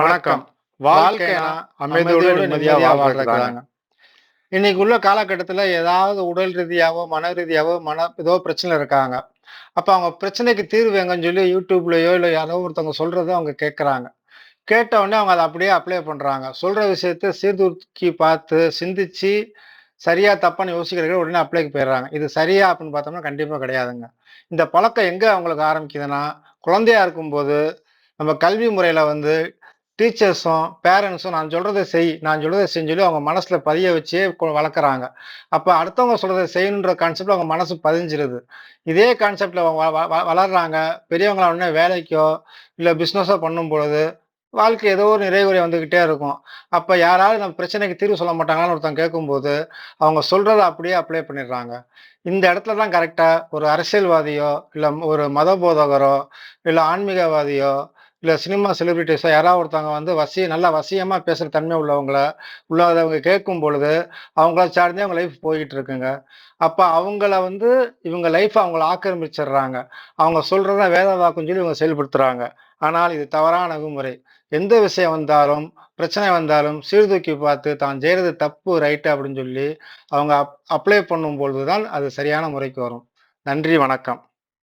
வணக்கம். வாழ்க்கைனா அமைதியோடு நிம்மதியா வாழ்றாங்க இன்னைக்கு உள்ள காலகட்டத்துல ஏதாவது உடல் ரீதியாவோ மன ரீதியாவோ மன ஏதோ பிரச்சனை இருக்காங்க. அப்ப அவங்க பிரச்சனைக்கு தீர்வு எங்கன்னு சொல்லி யூடியூப்லயோ இல்ல யாரோ ஒருத்தவங்க சொல்றதை அவங்க கேட்கறாங்க கேட்ட உடனே அவங்க அதை அப்படியே அப்ளை பண்றாங்க. சொல்ற விஷயத்த சீர்தூக்கி பார்த்து சிந்திச்சு சரியா தப்பான்னு யோசிக்கிறதுக்கு உடனே அப்ளைக்கு போயிடுறாங்க. இது சரியா அப்படின்னு பார்த்தோம்னா கண்டிப்பா கிடையாதுங்க. இந்த பழக்கம் எங்க அவங்களுக்கு ஆரம்பிக்குதுன்னா குழந்தையா இருக்கும்போது நம்ம கல்வி முறையில வந்து டீச்சர்ஸும் பேரண்ட்ஸும் நான் சொல்கிறத செய் நான் சொல்கிறத செஞ்சு சொல்லி அவங்க மனசில் பதிய வச்சே வளர்க்குறாங்க. அப்போ அடுத்தவங்க சொல்கிறத செய்யணுன்ற கான்செப்ட்ல அவங்க மனசு பதிஞ்சிருது. இதே கான்செப்டில் அவங்க வளர்கிறாங்க வ- பெரியவங்களா உடனே வேலைக்கோ இல்லை பிஸ்னஸோ பண்ணும் பொழுது வாழ்க்கை ஏதோ ஒரு நிறைவுரை வந்துக்கிட்டே இருக்கும். அப்போ யாராவது நம்ம பிரச்சனைக்கு தீர்வு சொல்ல மாட்டாங்களான்னு ஒருத்தன் கேட்கும்போது அவங்க சொல்கிறத அப்படியே அப்ளை பண்ணிடுறாங்க. இந்த இடத்துல தான் கரெக்டாக ஒரு அரசியல்வாதியோ இல்லை ஒரு மத போதகரோ இல்லை ஆன்மீகவாதியோ இல்லை சினிமா செலிபிரிட்டிஸாக யாராவது ஒருத்தவங்க வந்து வசி நல்லா வசியமாக பேசுகிற தன்மை உள்ளவங்கள உள்ளாதவங்க கேட்கும் பொழுது அவங்கள சார்ந்தே அவங்க லைஃப் போய்கிட்டு இருக்குங்க அப்போ அவங்கள வந்து இவங்க லைஃப் அவங்கள ஆக்கிரமிச்சிடுறாங்க. அவங்க சொல்கிறத வேத வாக்குன்னு சொல்லி இவங்க செயல்படுத்துகிறாங்க ஆனால் இது தவறான அணுகுமுறை. எந்த விஷயம் வந்தாலும் பிரச்சனை வந்தாலும் சீர்தூக்கி பார்த்து தான் செய்கிறது தப்பு ரைட்டு அப்படின்னு சொல்லி அவங்க அப் அப்ளை பண்ணும் பொழுது தான் அது சரியான முறைக்கு வரும். நன்றி வணக்கம்.